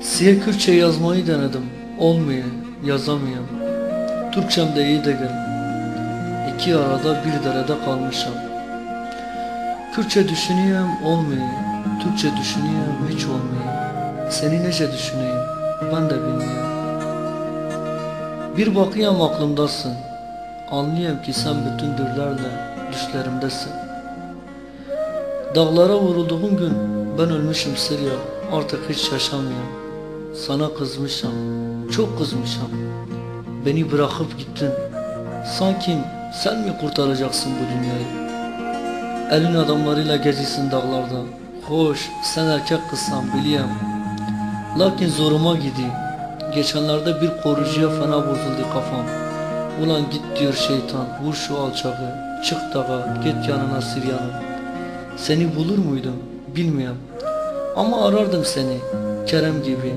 Size Kürtçe yazmayı denedim. Olmuyor, yazamıyorum. Türkçem de iyi değil. İki arada bir derede kalmışım. Kürtçe düşünüyorum, olmuyor. Türkçe düşünüyorum, hiç olmuyor. Seni nece düşüneyim, ben de bilmiyorum. Bir bakıyorum aklımdasın. Anlıyorum ki sen bütün dürlerle düşlerimdesin. Dağlara vurulduğum gün ben ölmüşüm Sırya. Artık hiç yaşamıyorum. Sana kızmışım. Çok kızmışım. Beni bırakıp gittin. Sanki sen mi kurtaracaksın bu dünyayı? Elin adamlarıyla gezisin dağlarda. Hoş sen erkek kızsan biliyorum. Lakin zoruma gidiyor. Geçenlerde bir korucuya fena bozuldu kafam. Ulan git diyor şeytan vur şu alçağı. Çık dağa git yanına Siryan'ın. Seni bulur muydum bilmiyorum. Ama arardım seni Kerem gibi.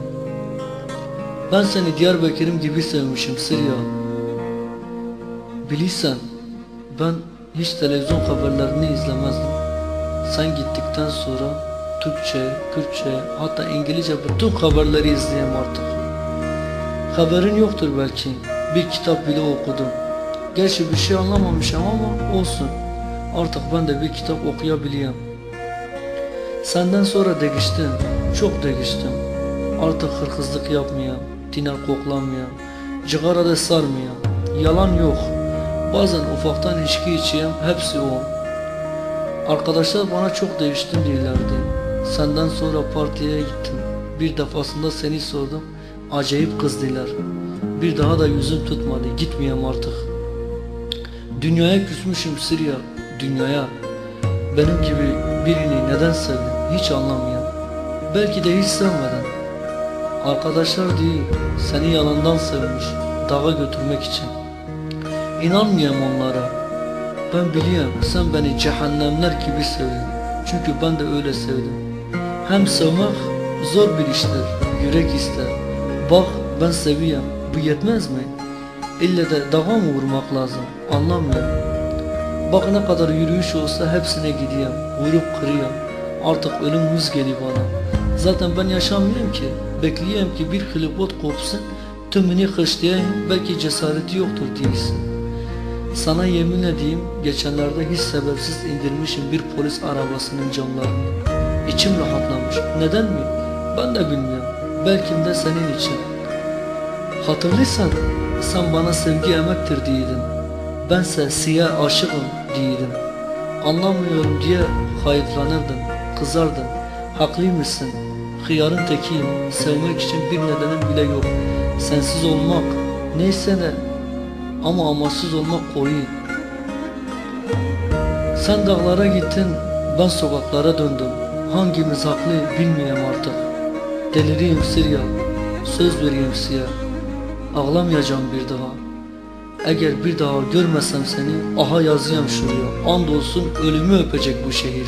Ben seni Diyarbakır'ım gibi sevmişim Sırya. Bilirsen ben hiç televizyon haberlerini izlemezdim. Sen gittikten sonra Türkçe, Kürtçe hatta İngilizce bütün haberleri izleyeyim artık. Haberin yoktur belki. Bir kitap bile okudum. Gerçi bir şey anlamamışım ama olsun. Artık ben de bir kitap okuyabiliyorum. Senden sonra değiştim. Çok değiştim. Artık hırkızlık yapmıyorum. Tiner koklamıyorum. Cigara da sarmıyorum. Yalan yok. Bazen ufaktan içki içeyim. Hepsi o. Arkadaşlar bana çok değiştim diyorlardı. Senden sonra partiye gittim. Bir defasında seni sordum. Acayip kızdılar. Bir daha da yüzüm tutmadı. Gitmeyeyim artık. Dünyaya küsmüşüm Sırya. Dünyaya. Benim gibi birini neden sevdin hiç anlamıyorum. Belki de hiç sevmeden. Arkadaşlar değil, seni yalandan sevmiş, dağa götürmek için. İnanmıyorum onlara. Ben biliyorum sen beni cehennemler gibi sevdin. Çünkü ben de öyle sevdim. Hem sevmek zor bir iştir, yürek ister. Bak ben seviyorum, bu yetmez mi? İlle de dağa mı vurmak lazım, anlamıyorum. Bak ne kadar yürüyüş olsa hepsine gidiyorum, vurup kırıyorum. Artık ölüm yüz geliyor bana. Zaten ben yaşamıyorum ki. Bekliyorum ki bir klipot kopsun, tümünü hışlayayım, belki cesareti yoktur değilsin. Sana yemin edeyim, geçenlerde hiç sebepsiz indirmişim bir polis arabasının camlarını. İçim rahatlamış. Neden mi? Ben de bilmiyorum. Belki de senin için. Hatırlıysan, sen bana sevgi emektir diydin. Bense siyah aşığım diydin. Anlamıyorum diye hayıflanırdın, kızardın. Haklıymışsın, hıyarın tekiyim. Sevmek için bir nedenim bile yok. Sensiz olmak, neyse de ama amaçsız olmak koyu. Sen dağlara gittin, ben sokaklara döndüm. Hangimiz haklı bilmiyorum artık. Deliriyim Sirya, söz veriyorum siyah. Ağlamayacağım bir daha. Eğer bir daha görmesem seni, aha yazıyorum şuraya. Andolsun ölümü öpecek bu şehir.